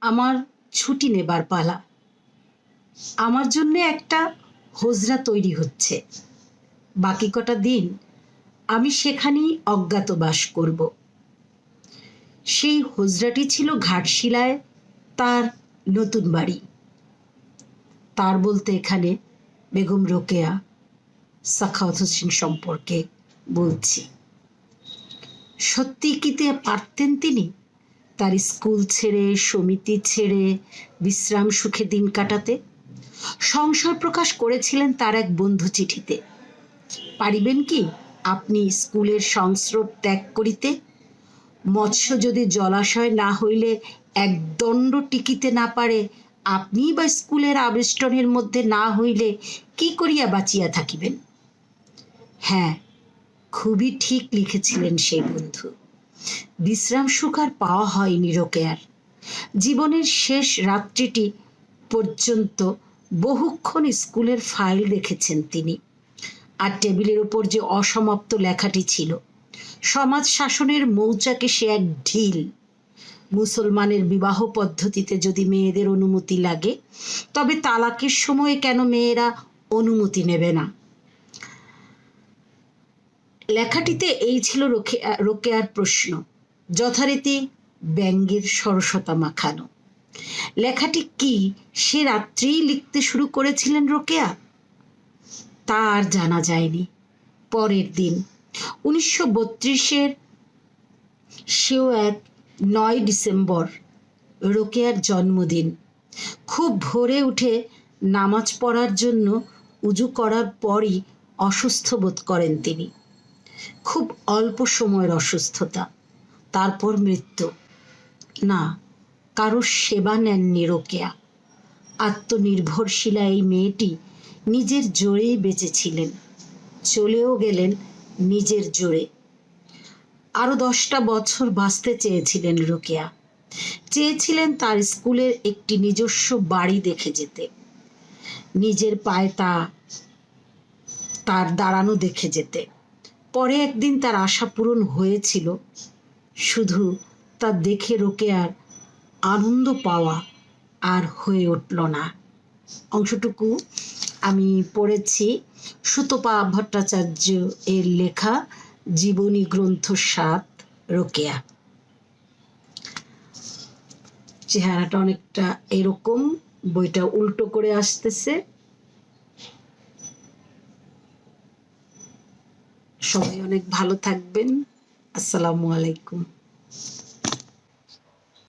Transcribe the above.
আমার ছুটি নেবার পালা। আমার জন্য একটা হোজরা তৈরি হচ্ছে। বাকি কটা দিন আমি সেখানেই অজ্ঞাতবাস করব। সেই হোজরাটি ছিল ঘাটশিলায় তার নতুন বাড়ি। তার বলতে এখানে বেগম রোকেয়া সাখাওয়াত হোসেন সম্পর্কে বলছি। সত্যি কি তে পারতেন তিনি? তার স্কুল ছেড়ে, সমিতি ছেড়ে, বিশ্রাম সুখে দিন কাটাতে। সংশয় প্রকাশ করেছিলেন তার এক বন্ধু চিঠিতে। পারিবেন কি, আপনি স্কুলের সংস্রব ত্যাগ করিতে, মৎস্য যদি জলাশয় না হইলে এক দণ্ড টিকিতে না পারে আপনি বা স্কুলের আবেষ্টনের মধ্যে না হইলে কি করিয়া বাঁচিয়া থাকিবেন? হ্যাঁ খুবই ঠিক লিখেছিলেন সেই বন্ধু। বিশ্রাম সুখ আর পাওয়া হয়নি রোকেয়ার। জীবনের শেষ রাত্রিটি পর্যন্ত বহুক্ষণ স্কুলের ফাইল রেখেছেন তিনি। আর টেবিলের উপর যে অসমাপ্ত লেখাটি ছিল, সমাজ শাসনের মৌচাকে সে এক ঢিল। মুসলমানের বিবাহ পদ্ধতিতে যদি মেয়েদের অনুমতি লাগে, তবে তালাকের সময় কেন মেয়েরা অনুমতি নেবে না? লেখাটিতে এই ছিল রোকে রোকেয়ার প্রশ্ন। যথারীতি ব্যঙ্গের সরসতা মাখানো। লেখাটি কি সে রাত্রেই লিখতে শুরু করেছিলেন রোকেয়া? তা আর জানা যায়নি। পরের দিন, উনিশশো বত্রিশের সেও এক নয় ডিসেম্বর, রোকেয়ার জন্মদিন। খুব ভোরে উঠে নামাজ পড়ার জন্য উজু করার পরই অসুস্থ বোধ করেন তিনি। খুব অল্প সময়ের অসুস্থতা। তারপর মৃত্যু। না, কারোর সেবা নেননি রোকেয়া। আত্মনির্ভরশীলা এই মেয়েটি নিজের জোরেই বেঁচেছিলেন। চলেও গেলেন নিজের জোরে। আরও দশটা বছর বাঁচতে চেয়েছিলেন রোকেয়া। চেয়েছিলেন তার স্কুলের একটি নিজস্ব বাড়ি দেখে যেতে। নিজের পায়ে তা, তার দাঁড়ানো দেখে যেতে। পরে একদিন তার আশা পূরণ হয়েছিল শুধু তা দেখে রোকেয়ার আনন্দ পাওয়া আর হয়ে উঠল না। অংশটুকু আমি পড়েছি সুতপা ভট্টাচার্য এর লেখা জীবনী গ্রন্থ সাত, রোকেয়া। চেহারাটা অনেকটা এরকম, বইটা উল্টো করে আসতেছে। সবাই অনেক ভালো থাকবেন। Assalamualaikum.